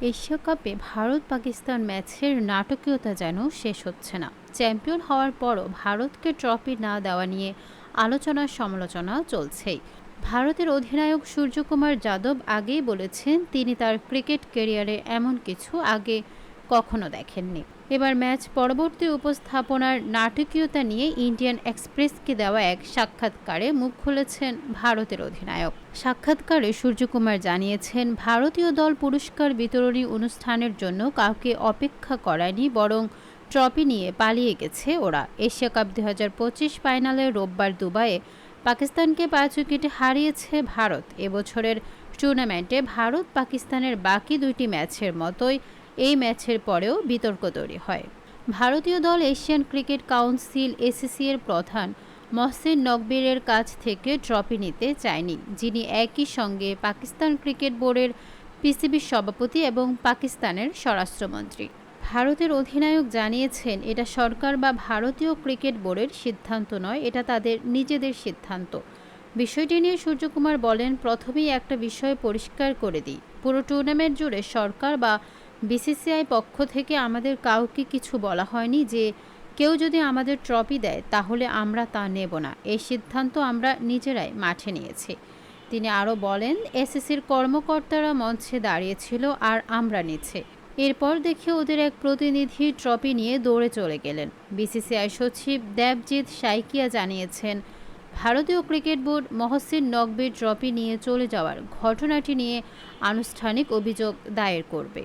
Asia কাপে ভারত পাকিস্তান ম্যাচের নাটকীয়তা যেন শেষ হচ্ছে না। চ্যাম্পিয়ন হওয়ার পরও ভারতকে ট্রফি না দেওয়া নিয়ে আলোচনা সমালোচনা চলছেই। ভারতের অধিনায়ক সূর্যকুমার যাদব আগেই বলেছেন, তিনি তার ক্রিকেট কেরিয়ারে এমন কিছু আগে কখনো দেখেননি। এবার ম্যাচ পরবর্তী উপস্থাপনার নাটকীয়তা নিয়ে ইন্ডিয়ান এক্সপ্রেসকে দেওয়া এক সাক্ষাৎকারে মুখ খুলেছেন ভারতের অধিনায়ক। সাক্ষাৎকারে সূর্যকুমার জানিয়েছেন, ভারতীয় দল পুরস্কার বিতরণী অনুষ্ঠানের জন্য কাউকে অপেক্ষা করায়নি, বরং ট্রফি নিয়ে পালিয়ে গেছে ওরা। এশিয়া কাপ দু হাজার পঁচিশ ফাইনালে রোববার দুবাইয়ে পাকিস্তানকে পাঁচ উইকেটে হারিয়েছে ভারত। এবছরের টুর্নামেন্টে ভারত পাকিস্তানের বাকি দুইটি ম্যাচের মতোই এই ম্যাচের পরেও বিতর্ক তৈরি হয়। ভারতীয় দল এশিয়ান ক্রিকেট কাউন্সিল এসিসি এর প্রধান মহসিন নকবীরের কাছ থেকে ট্রফি নিতে চায়নি, যিনি একই সঙ্গে পাকিস্তান ক্রিকেট বোর্ডের পিসিবির সভাপতি এবং পাকিস্তানের স্বরাষ্ট্রমন্ত্রী। ভারতের অধিনায়ক জানিয়েছেন, এটা সরকার বা ভারতীয় ক্রিকেট বোর্ডের সিদ্ধান্ত নয়, এটা তাদের নিজেদের সিদ্ধান্ত। বিষয়টি নিয়ে সূর্যকুমার বলেন, প্রথমেই একটা বিষয় পরিষ্কার করে দিই। পুরো টুর্নামেন্ট জুড়ে সরকার বা বিসিসিআই পক্ষ থেকে আমাদের কাউকে কিছু বলা হয়নি যে কেউ যদি আমাদের ট্রফি দেয়, তাহলে আমরা তা নেব না। এই সিদ্ধান্ত আমরা নিজেরাই মাঠে নিয়েছি। তিনি আরও বলেন এসএসির কর্মকর্তারা মঞ্চে দাঁড়িয়েছিল আর আমরা নিচ্ছে। এরপর দেখে ওদের এক প্রতিনিধি ট্রফি নিয়ে দৌড়ে চলে গেলেন। বিসিসিআই সচিব দেবজিৎ সাইকিয়া জানিয়েছেন, ভারতীয় cricket board Mohsin Naqvi trophy নিয়ে চলে যাওয়ার ঘটনাটি নিয়ে আনুষ্ঠানিক অভিযোগ দায়ের করবে।